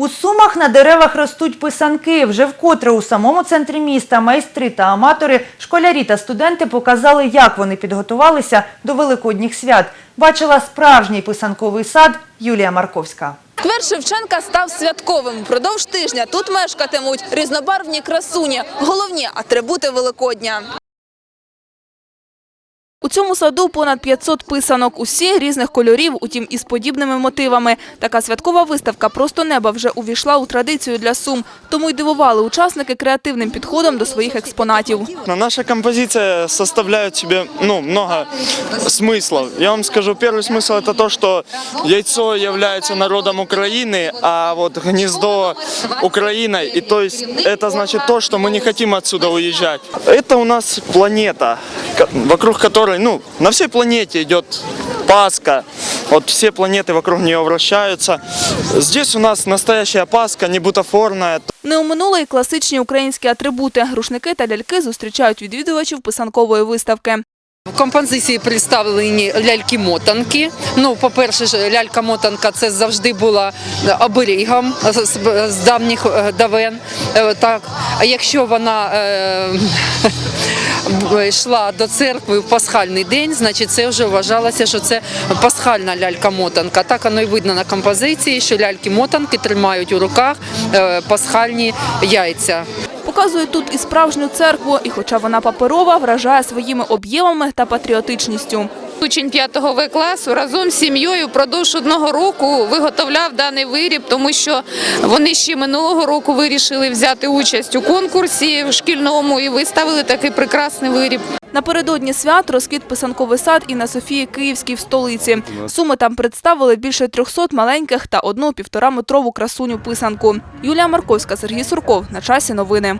У Сумах на деревах ростуть писанки. Вже вкотре у самому центрі міста майстри та аматори, школярі та студенти показали, як вони підготувалися до великодніх свят. Бачила справжній писанковий сад Юлія Марковська. Сквер Шевченка став святковим. Впродовж тижня тут мешкатимуть різнобарвні красуні, головні атрибути Великодня. У цьому саду понад 500 писанок, усі різних кольорів, утім із подібними мотивами. Така святкова виставка «Просто неба» вже увійшла у традицію для Сум, тому й дивували учасники креативним підходом до своїх експонатів. Но Наша композиция составляет в себе ну, много смыслов. Я вам скажу, первый смысл это то, что яйцо является народом Украины, а вот гнездо Украиной. И то есть это значит то, что мы не хотим отсюда уезжать. Это у нас планета, ко- вокруг которой, ну, на всей планете идет Пасха. Вот все планеты вокруг нее вращаются. Здесь у нас настоящая Пасха, не бутафорная. Не оминули й класичні українські атрибути. Рушники та ляльки зустрічають відвідувачів писанкової виставки. В композиції представлені ляльки-мотанки. Ну, по-перше, лялька-мотанка це завжди була оберігом з, давніх е, давен. Е, Так. А якщо вона е, йшла до церкви в пасхальний день, значить це вже вважалося, що це пасхальна лялька-мотанка. Так воно і видно на композиції, що ляльки-мотанки тримають у руках е, пасхальні яйця. Показують тут і справжню церкву, і хоча вона паперова, вражає своїми об'ємами та патріотичністю. Учень 5 В класу разом з сім'єю продовж одного року виготовляв даний виріб, тому що вони ще минулого року вирішили взяти участь у конкурсі шкільному і виставили такий прекрасний виріб. Напередодні свят розквіт писанковий сад і на Софії Київській в столиці. Суми там представили більше 300 маленьких та одну півтора метрову красуню писанку. Юлія Марковська, Сергій Сурков. На часі новини.